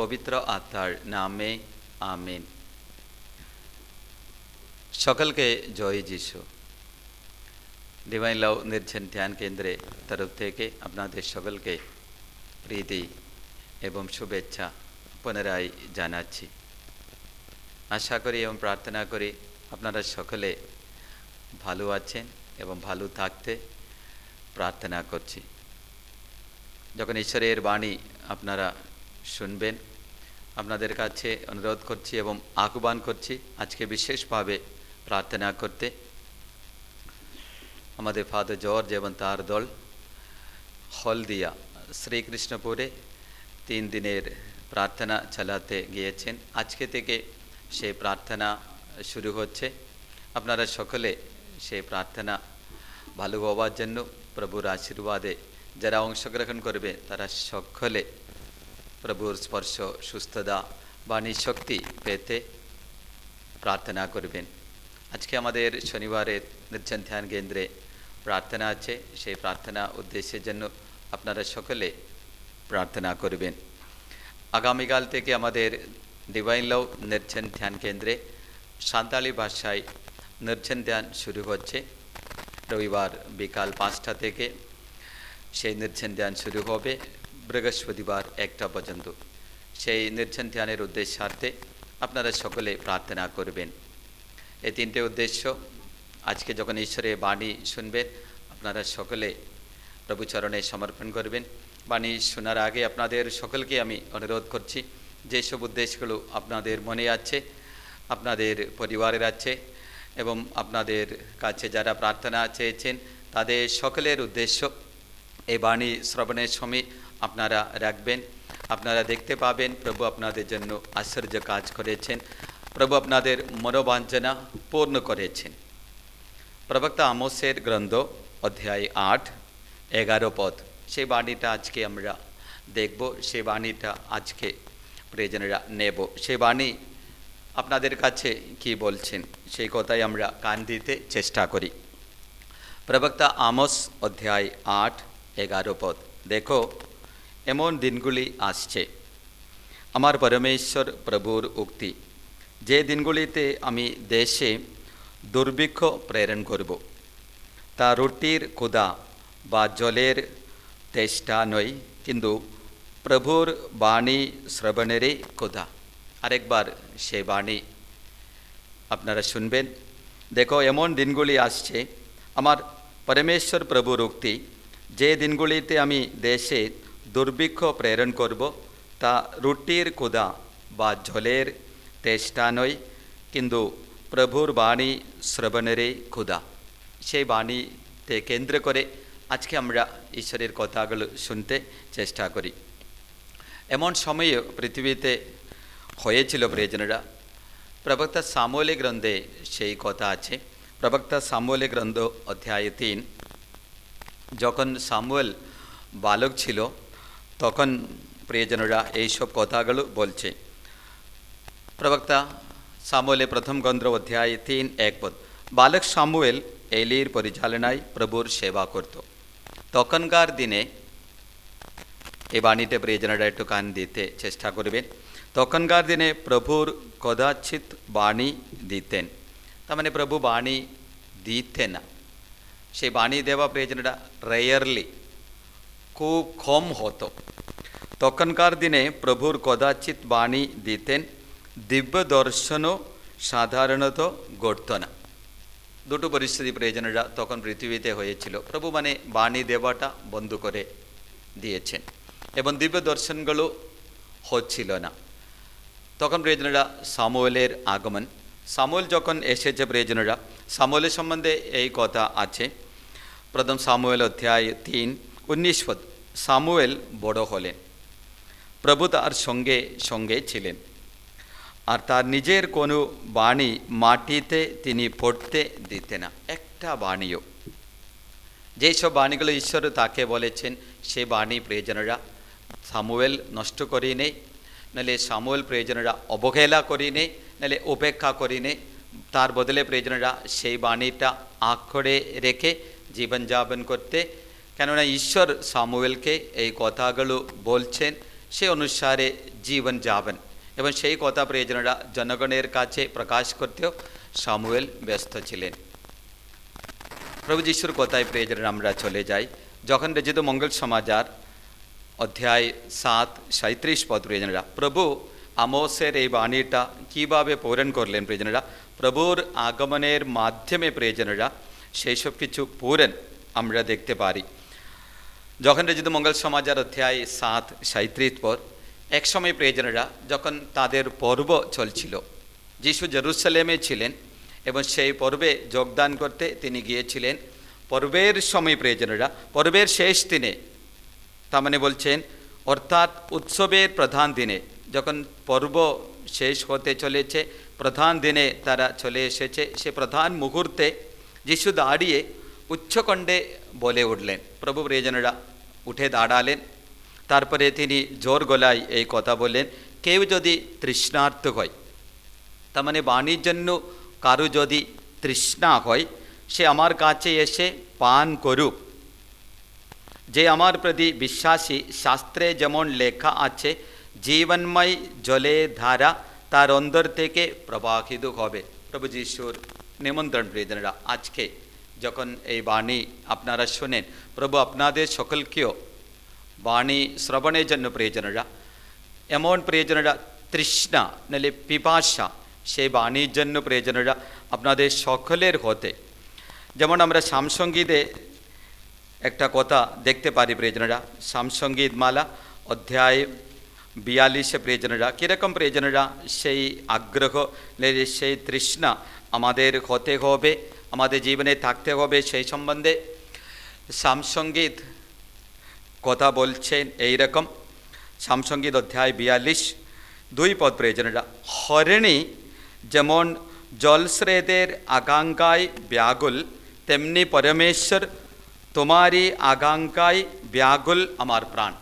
পবিত্র আত্মার নামে, আমিন। সকলকে জয় যিশু। ডিভাইন লাভ নির্জন ধ্যান কেন্দ্রে তরফ থেকে আপনাদের সকলকে প্রীতি এবং শুভেচ্ছা পুনরায় জানাচ্ছি। আশা করি এবং প্রার্থনা করি আপনারা সকলে ভালো আছেন এবং ভালো থাকতে প্রার্থনা করছি। যখন ঈশ্বরের বাণী আপনারা শুনবেন আপনাদের কাছে অনুরোধ করছি এবং আহ্বান করছি আজকে বিশেষভাবে প্রার্থনা করতে। আমাদের ফাদার জর্জ এবং তার দল হলদিয়া, শ্রীকৃষ্ণপুরে তিন দিনের প্রার্থনা চালাতে গিয়েছেন। আজকে থেকে সেই প্রার্থনা শুরু হচ্ছে। আপনারা সকলে সেই প্রার্থনা ভালো হওয়ার জন্য প্রভুর আশীর্বাদে যারা অংশগ্রহণ করবে, তারা সকলে প্রভুর স্পর্শ সুস্থতা বাণী শক্তি পেতে প্রার্থনা করবেন আজকে আমাদের শনিবারের নির্জন ধ্যান কেন্দ্রে প্রার্থনা আছে সেই প্রার্থনা উদ্দেশ্যের জন্য আপনারা সকলে প্রার্থনা করবেন আগামীকাল থেকে আমাদের ডিভাইন লাভ নির্জন ধ্যান কেন্দ্রে সাঁতালি ভাষায় নির্জন ধ্যান শুরু হচ্ছে রবিবার বিকাল পাঁচটা থেকে সেই নির্জন ধ্যান শুরু হবে বৃহস্পতিবার একটা পর্যন্ত। সেই নির্জন ধ্যানের উদ্দেশ্যার্থে আপনারা সকলে প্রার্থনা করবেন। এই তিনটে উদ্দেশ্য, আজকে যখন ঈশ্বরের বাণী শুনবেন, আপনারা সকলে প্রভুচরণে সমর্পণ করবেন। বাণী শোনার আগে আপনাদের সকলকে আমি অনুরোধ করছি যেসব উদ্দেশ্যগুলো আপনাদের মনে আছে, আপনাদের পরিবারের আছে, এবং আপনাদের কাছে যারা প্রার্থনা চেয়েছেন, তাদের সকলের উদ্দেশ্য, এই বাণী শ্রবণের সময় আপনারা রাখবেন, আপনারা দেখতে পাবেন প্রভু আপনাদের জন্য আশ্চর্য কাজ করেছেন, প্রভু আপনাদের মনোবাঞ্ছনা পূর্ণ করেছেন। প্রবক্তা আমোসের গ্রন্থ অধ্যায় আট, এগারো পদ। সেই বাণীটা আজকে আমরা দেখব সেই বাণীটা আজকে প্রিয়জনেরা নেব। সেই বাণী আপনাদের কাছে কি বলছেন, সেই কথাই আমরা কান দিতে চেষ্টা করি। প্রবক্তা আমস অধ্যায় আট, এগারো পদ। দেখো এমন দিনগুলি আসছে। আমার পরমেশ্বর প্রভুর উক্তি, যে দিনগুলিতে আমি দেশে দুর্ভিক্ষ প্রেরণ করব, তা রুটির ক্ষুদা বা জলের তেষ্টা নয়, কিন্তু প্রভুর বাণী শ্রবণেরই ক্ষুদা আরেকবার সে বাণী আপনারা শুনবেন। দেখো, এমন দিনগুলি আসছে। আমার পরমেশ্বর প্রভুর উক্তি, যে দিনগুলিতে আমি দেশে দুর্ভিক্ষ প্রেরণ করব। তা রুটির ক্ষুদা বা জলের তেষ্টা নয়, কিন্তু প্রভুর বাণী শ্রবণেরই ক্ষুদা সেই বাণীতে কেন্দ্র করে আজকে আমরা ঈশ্বরের কথাগুলো শুনতে চেষ্টা করি। এমন সময়ে পৃথিবীতে হয়েছিল প্রিয়জনেরা, প্রবক্তা সামলে গ্রন্থে সেই কথা আছে। প্রবক্তা সামলে গ্রন্থ অধ্যায় তিন, যখন সামুয়েল বালক ছিল তখন প্রিয়জনরা এইসব কথাগুলো বলছে। প্রবক্তা সামুয়েলে প্রথম গ্রন্থ অধ্যায় তিন, এক পদ। বালক সামুয়েল এলির পরিচালনায় প্রভুর সেবা করত। তখনকার দিনে এই বাণীতে প্রিয়জনরা একটু কান দিতে চেষ্টা করবেন। তখনকার দিনে প্রভুর কদাচিৎ বাণী দিতেন। তার মানে প্রভু বাণী দিতেন না। সেই বাণী দেওয়া প্রিয়জনরা রেয়ারলি খুব কম হতো। তখনকার দিনে প্রভুর কদাচিৎ বাণী দিতেন, দিব্য দর্শনও সাধারণত ঘটত না। দুটো পরিস্থিতি প্রয়োজনেরা তখন পৃথিবীতে হয়েছিল। প্রভু মানে বাণী দেওয়াটা বন্ধ করে দিয়েছেন এবং দিব্য দর্শনগুলো হচ্ছিল না। তখন প্রয়োজনেরা সামুয়েলের আগমন। সামুয়েল যখন এসেছে প্রয়োজনেরা, সামুয়েলের সম্বন্ধে এই কথা আছে। প্রথম সামুয়েল অধ্যায় তিন, উনিশ পদ, সামুয়েল বড় হলেন। প্রভু তার সঙ্গে সঙ্গে ছিলেন। আর তার নিজের কোনো বাণী মাটিতে তিনি পড়তে দিতে না, একটা বাণীও। যেসব বাণীগুলো ঈশ্বর তাকে বলেছেন, সে বাণী প্রয়োজনরা, সামুয়েল নষ্ট করি নেই, নাহলে সামুয়েল প্রয়োজনরা অবহেলা করি নেই, নাহলে উপেক্ষা করি নেই, তার বদলে প্রয়োজনরা সেই বাণীটা আঁকড়ে রেখে জীবনযাপন করতে, কেননা ঈশ্বর সামুয়েলকে এই কথাগুলো বলছেন সে অনুসারে জীবন যাপন এবং সেই কথা প্রিয়জনরা জনগণের কাছে প্রকাশ করতেও সামুয়েল ব্যস্ত ছিলেন প্রভু যিশুর কথায় প্রিয়জনরা আমরা চলে যাই যখন রচিত মঙ্গল সমাচার অধ্যায় সাত সাঁত্রিশ পদ প্রিয়জনরা প্রভু আমোসের এই বাণীটা কীভাবে পূরণ করলেন প্রিয়জনরা প্রভুর আগমনের মাধ্যমে প্রিয়জনরা সেই সব কিছু পূরণ আমরা দেখতে পারি যখন রচিত মঙ্গল সমাচার অধ্যায় সাত, সাঁত্রিশ পর, এক সময় প্রিয়জনেরা যখন তাদের পর্ব চলছিল, যিশু জেরুসালেমে ছিলেন এবং সেই পর্বে যোগদান করতে তিনি গিয়েছিলেন, পর্বের সময় প্রিয়জনেরা, পর্বের শেষ দিনে, তার মানে বলছেন, অর্থাৎ উৎসবের প্রধান দিনে, যখন পর্ব শেষ হতে চলেছে, প্রধান দিনে তারা চলে এসেছে, সে প্রধান মুহূর্তে যিশু দাঁড়িয়ে উচ্চকণ্ঠে বলে উঠলেন প্রভু প্রিয়জনেরা উঠে দাঁড়ালেন তারপরে তিনি জোর গলায় এই কথা বললেন কেউ যদি তৃষ্ণার্থ হয় তার মানে বাণীর জন্য কারও যদি তৃষ্ণা হয় সে আমার কাছে এসে পান করুক যে আমার প্রতি বিশ্বাসী শাস্ত্রে যেমন লেখা আছে জীবনময় জলে ধারা তার অন্তর থেকে প্রবাহিত হবে প্রভু নিমন্ত্রণ প্রিয়জনেরা আজকে যখন এই বাণী আপনারা শোনেন, প্রভু আপনাদের সকলকেও বাণী শ্রবণের জন্য প্রিয়জনেরা, এমন প্রিয়জনেরা তৃষ্ণা নাহলে পিপাসা, সেই বাণীর জন্য প্রিয়জনেরা আপনাদের সকলের হতে। যেমন আমরা সামসঙ্গীতে একটা কথা দেখতে পারি প্রিয়জনেরা, সামসঙ্গীত মালা, অধ্যায় বিয়াল্লিশে প্রিয়জনেরা, কীরকম প্রিয়জনেরা সেই আগ্রহ সেই তৃষ্ণা আমাদের হতে হবে আমাদের জীবনে থাকতে হবে। সেই সম্বন্ধে সামসঙ্গীত কথা বলছেন এই রকম সামসঙ্গীত অধ্যায় বিয়াল্লিশ, দুই পদ প্রয়োজনেরা হরিণী যেমন জলস্রেদের আকাঙ্ক্ষায় ব্যাগুল তেমনি পরমেশ্বর তোমারই আকাঙ্ক্ষায় ব্যাগুল আমার প্রাণ।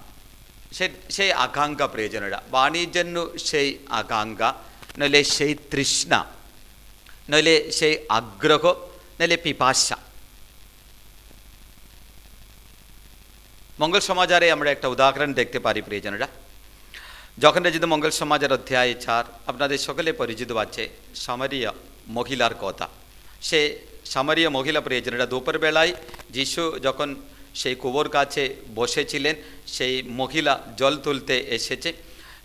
সে, সেই আকাঙ্ক্ষা প্রয়োজনেরা বাণীর জন্য সেই আকাঙ্ক্ষা, নইলে সেই তৃষ্ণা, নইলে সেই আগ্রহ নইলে পিপাসা মঙ্গল সমাচারে আমরা একটা উদাহরণ দেখতে পারি প্রিয়জনেরা যখন রচিত মঙ্গল সমাজের অধ্যায় চার আপনাদের সকলে পরিচিত আছে সামারিয়া মহিলার কথা সে সামারিয়া মহিলা প্রিয়জনেরা দুপুরবেলায় যিশু যখন সেই কুয়োর কাছে বসেছিলেন সেই মহিলা জল তুলতে এসেছে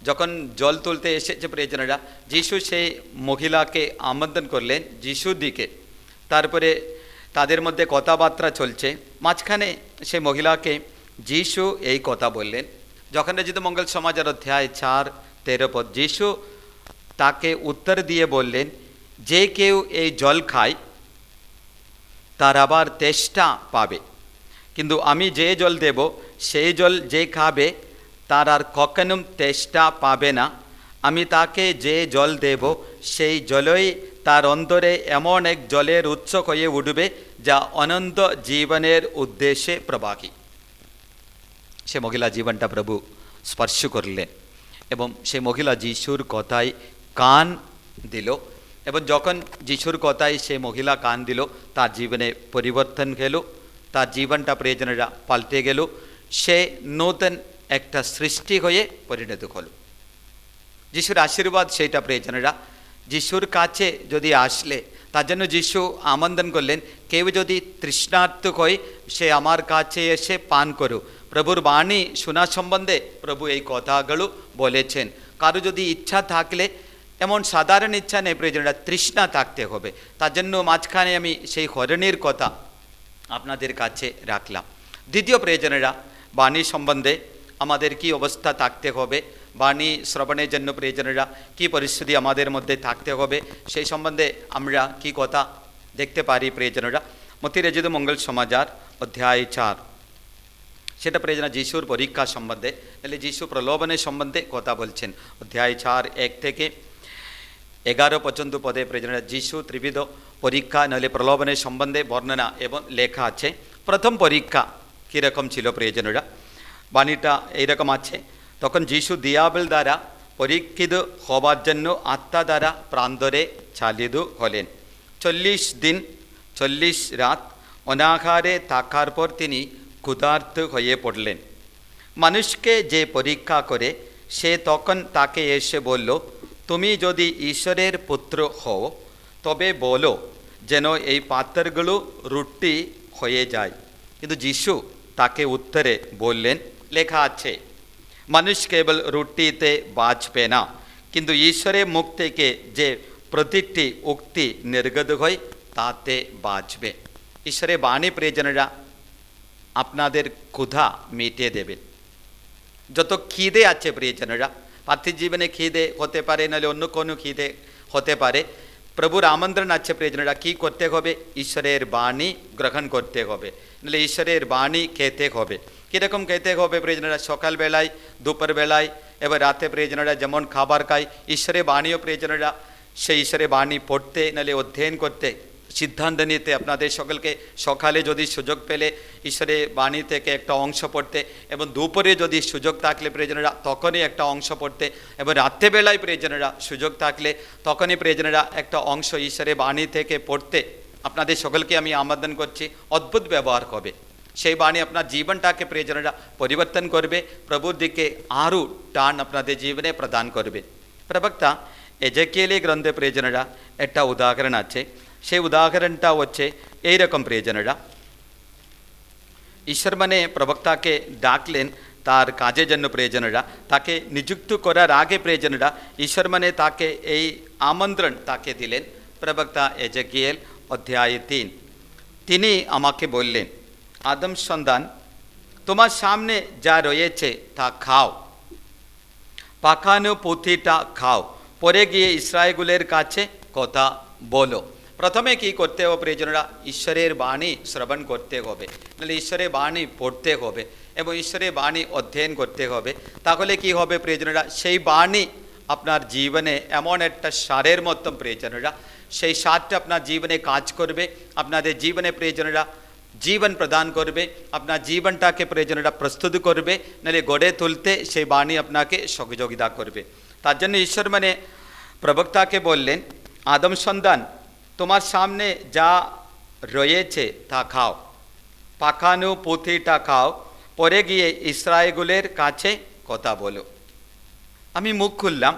যখন জল তুলতে এসেছে প্রিয়জনেরা যিশু সেই মহিলাকে আমন্ত্রণ করলেন যিশুর দিকে তারপরে তাদের মধ্যে কথাবার্তা চলছে। মাঝখানে সে মহিলাকে যিশু এই কথা বললেন, যখন রচিত মঙ্গল সমাজের অধ্যায় চার, তেরো পদ, যিশু তাকে উত্তর দিয়ে বললেন, যে কেউ এই জল খায়, তার আবার তেষ্টা পাবে। কিন্তু আমি যে জল দেব, সেই জল যে খাবে, তার আর কখনো তেষ্টা পাবে না। আমি তাকে যে জল দেব, সেই জলই তার অন্তরে এমন এক জলের উৎস হয়ে উঠবে যা অনন্ত জীবনের উদ্দেশ্যে প্রবাহী। সে মহিলা জীবনটা প্রভু স্পর্শ করলেন এবং সে মহিলা যিশুর কথায় কান দিল এবং যখন যিশুর কথায় সে মহিলা কান দিল, তার জীবনে পরিবর্তন গেল, তার জীবনটা প্রয়োজনেরা পাল্টে গেল, সে নূতন একটা সৃষ্টি হয়ে পরিণত হল। যিশুর আশীর্বাদ, সেইটা প্রয়োজনেরা যিশুর কাছে যদি আসলে, তার জন্য যিশু আমন্ত্রণ করলেন, কেউ যদি তৃষ্ণার্থ হয় সে আমার কাছে এসে পান করো প্রভুর বাণী শোনা সম্বন্ধে প্রভু এই কথাগুলো বলেছেন। কারও যদি ইচ্ছা থাকলে, এমন সাধারণ ইচ্ছা নেই প্রয়োজনটা তৃষ্ণা থাকতে হবে। তার জন্য মাঝখানে আমি সেই হরণের কথা আপনাদের কাছে রাখলাম। দ্বিতীয় প্রয়োজনেরা, বাণী সম্বন্ধে আমাদের কি অবস্থা থাকতে হবে? বাণী শ্রবণের জন্য প্রয়োজনেরা কি পরিস্থিতি আমাদের মধ্যে থাকতে হবে, সেই সম্বন্ধে আমরা কি কথা দেখতে পারি প্রয়োজনেরা? মতিরেজিত মঙ্গল সমাজার অধ্যায় চার। সেটা প্রয়োজন যিশুর পরীক্ষা সম্বন্ধে, তাহলে যিশু প্রলোভনের সম্বন্ধে কথা বলছেন। অধ্যায় চার, এক থেকে এগারো পর্যন্ত পদে প্রয়োজন যিশু ত্রিবিধ পরীক্ষা নইলে প্রলোভনের সম্বন্ধে বর্ণনা এবং লেখা আছে। প্রথম পরীক্ষা কীরকম ছিল প্রয়োজনরা? বাণীটা এইরকম আছে। তখন যিশু দিয়াবল দ্বারা পরীক্ষিত হবার জন্য আত্মা দ্বারা প্রান্তরে চালিত হলেন। চল্লিশ দিন, চল্লিশ রাত অনাহারে থাকার পর তিনি ক্ষুধার্ত হয়ে পড়লেন। মানুষকে যে পরীক্ষা করে, সে তখন তাকে এসে বলল, তুমি যদি ঈশ্বরের পুত্র হও, তবে বলো যেন এই পাত্রগুলো রুটি হয়ে যায়। কিন্তু যিশু তাকে উত্তরে বললেন, লেখা আছে মানুষ কেবল রুটিতে বাঁচবে না কিন্তু ঈশ্বরের মুখ থেকে যে প্রতিটি উক্তি নির্গত হয় তাতে বাঁচবে ঈশ্বরের বাণী প্রিয়জনেরা আপনাদের ক্ষুধা মিটিয়ে দেবেন যত খিদে আছে প্রিয়জনেরা পার্থিব জীবনে খিদে হতে পারে নাহলে অন্য কোনো খিদে হতে পারে প্রভুর আমন্ত্রণ আছে প্রিয়জনেরা কী করতে হবে, ঈশ্বরের বাণী গ্রহণ করতে হবে। নাহলে ঈশ্বরের বাণী খেতে হবে। কীরকম খেতে হবে প্রিয়জনেরা সকালবেলায়, দুপুরবেলায়, এবার রাতে প্রিয়জনেরা যেমন খাবার খায় ঈশ্বরের বাণীও প্রিয়জনেরা সেই ঈশ্বরের বাণী পড়তে, নাহলে অধ্যয়ন করতে সিদ্ধান্ত নিতে আপনাদের সকলকে সকালে যদি সুযোগ পেলে ঈশ্বরের বাণী থেকে একটা অংশ পড়তে এবং দুপুরে যদি সুযোগ থাকলে প্রয়োজনেরা, তখনই একটা অংশ পড়তে এবং রাত্রেবেলায় প্রয়োজনেরা সুযোগ থাকলে তখনই প্রয়োজনেরা একটা অংশ ঈশ্বরের বাণী থেকে পড়তে আপনাদের সকলকে আমি আমন্ত্রণ করছি। অদ্ভুত ব্যবহার হবে সেই বাণী আপনার জীবনটাকে প্রয়োজনেরা পরিবর্তন করবে। প্রভুর দিকে আরও টান আপনাদের জীবনে প্রদান করবে। প্রবক্তা এজেকেলি গ্রন্থে প্রয়োজনেরা একটা উদাহরণ আছে। সেই উদাহরণটা হচ্ছে এইরকম প্রিয়জনেরা ঈশ্বর মানে প্রবক্তাকে ডাকলেন তার কাজের জন্য প্রয়োজনেরা তাকে নিযুক্ত করার আগে প্রয়োজনেরা ঈশ্বর মানে তাকে এই আমন্ত্রণ তাকে দিলেন প্রবক্তা এজেকিয়েল অধ্যায় তিন তিনি আমাকে বললেন আদম সন্ধান তোমার সামনে যা রয়েছে তা খাও পাখানো পুঁথিটা খাও পরে গিয়ে ইসরায়েলগুলের কাছে কথা বলো প্রথমে কি করতে হবে প্রিয়জনরা ঈশ্বরের বাণী শ্রবণ করতে হবে নাহলে ঈশ্বরের বাণী পড়তে হবে এবং ঈশ্বরের বাণী অধ্যয়ন করতে হবে তাহলে কি হবে প্রিয়জনরা সেই বাণী আপনার জীবনে এমন একটা সারের মতন প্রিয়জনরা সেই সারটা আপনার জীবনে কাজ করবে আপনাদের জীবনে প্রিয়জনরা জীবন প্রদান করবে আপনার জীবনটাকে প্রয়োজনটা প্রস্তুত করবে নাহলে গড়ে তুলতে সেই বাণী আপনাকে সহযোগিতা করবে তার জন্য ঈশ্বর মানে প্রবক্তাকে বললেন আদম সন্তান তোমার সামনে যা রয়েছে তা খাও। পাখানো পুঁথিটা খাও। পরে গিয়ে ইসরায়েলগুলের কাছে কথা বলো। আমি মুখ খুললাম।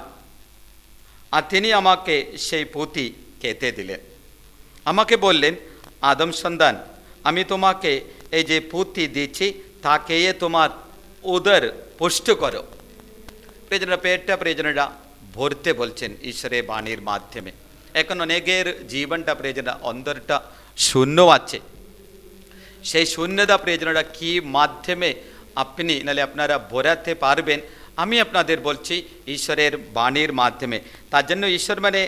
আর তিনি আমাকে সেই পুঁথি খেতে দিলেন। আমাকে বললেন, আদম সন্তান, আমি তোমাকে এই যে পুঁথি দিচ্ছি, তা খেয়ে তোমার উদর পুষ্ট করো। প্রিয়জনরা পেটটা প্রিয়জনরা ভরতে বলছেন ঈশ্বরের বাণীর মাধ্যমে। এখন অনেকের জীবনটা প্রিয়জনরা অন্তরটা শূন্য আছে সেই শূন্যতা প্রয়োজনটা কি মাধ্যমে আপনি নাহলে আপনারা ভরাতে পারবেন আমি আপনাদের বলছি ঈশ্বরের বাণীর মাধ্যমে তার জন্য ঈশ্বর মানে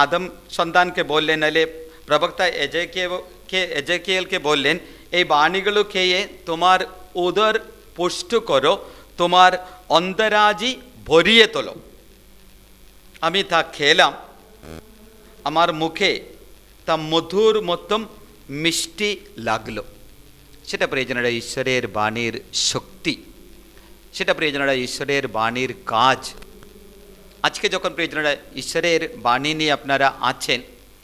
আদম সন্তানকে বললেন নাহলে প্রবক্তা এজেকে কে এজেকিয়েলকে বললেন এই বাণীগুলো খেয়ে তোমার উদর পুষ্ট করো তোমার অন্তরাজি ভরিয়ে তোলো আমি তা খেলাম আমার মুখে তা মধুর মতম মিষ্টি লাগল। সেটা প্রয়োজনেরা ঈশ্বরের বাণীর শক্তি, সেটা প্রয়োজনেরা ঈশ্বরের বাণীর কাজ। আজকে যখন প্রয়োজনেরা ঈশ্বরের বাণী নিয়ে আপনারা আছেন,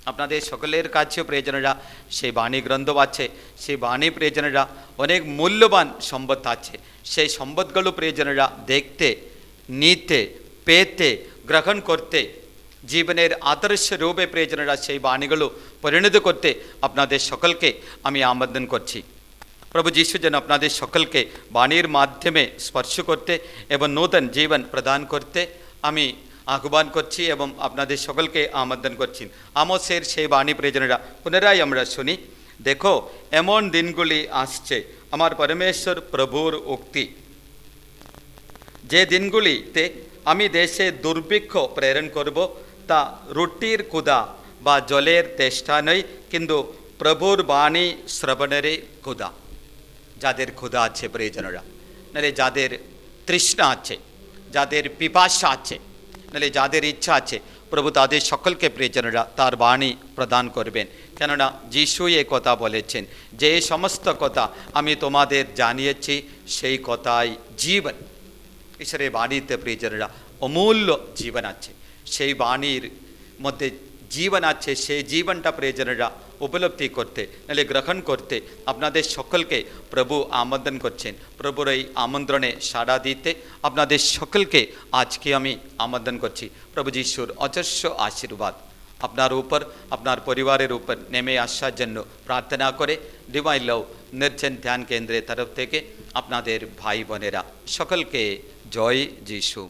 আপনাদের সকলের কাছেও প্রয়োজনেরা সেই বাণী গ্রন্থ আছে, সেই বাণী প্রয়োজনেরা অনেক মূল্যবান সম্পদ আছে। সেই সম্পদগুলো প্রয়োজনেরা দেখতে, নিতে, পেতে, গ্রহণ করতে জীবনের আদর্শ রূপে প্রয়োজনেরা সেই বাণীগুলো পরিণত করতে আপনাদের সকলকে আমি আমন্ত্রণ করছি প্রভু যিশু যেন আপনাদের সকলকে বাণীর মাধ্যমে স্পর্শ করতে এবং নূতন জীবন প্রদান করতে আমি আহ্বান করছি এবং আপনাদের সকলকে আমন্ত্রণ করছি আমসের সেই বাণী প্রয়োজনেরা পুনরায় আমরা শুনি দেখো এমন দিনগুলি আসছে আমার পরমেশ্বর প্রভুর উক্তি যে দিনগুলিতে আমি দেশে দুর্ভিক্ষ প্রেরণ করব তা রুটির ক্ষুদা বা জলের তেষ্টা নয় কিন্তু প্রভুর বাণী শ্রবণেরই ক্ষুদা যাদের ক্ষুদা আছে প্রিয়জনরা, নাহলে যাদের তৃষ্ণা আছে, যাদের পিপাসা আছে, নাহলে যাদের ইচ্ছা আছে, প্রভু তাদের সকলকে প্রিয়জনরা তার বাণী প্রদান করবেন। কেননা যিশুই এ কথা বলেছেন, যে সমস্ত কথা আমি তোমাদের জানিয়েছি, সেই কথাই জীবন। ঈশ্বরের বাণীতে প্রিয়জনরা অমূল্য জীবন আছে। সেই বাণীর মধ্যে জীবন আছে, সেই জীবনটা প্রিয়জনরা উপলব্ধি করতে, নাহলে গ্রহণ করতে আপনাদের সকলকে প্রভু আমন্ত্রণ করছেন। প্রভুর এই আমন্ত্রণে সাড়া দিতে আপনাদের সকলকে আজকে আমি আমন্ত্রণ করছি। প্রভু যিশুর অজস্র আশীর্বাদ আপনার উপর, আপনার পরিবারের উপর নেমে আসার জন্য প্রার্থনা করে ডিভাইন লভ নির্জন ধ্যান কেন্দ্রের তরফ থেকে আপনাদের ভাই বোনেরা সকলকে জয় যিশু।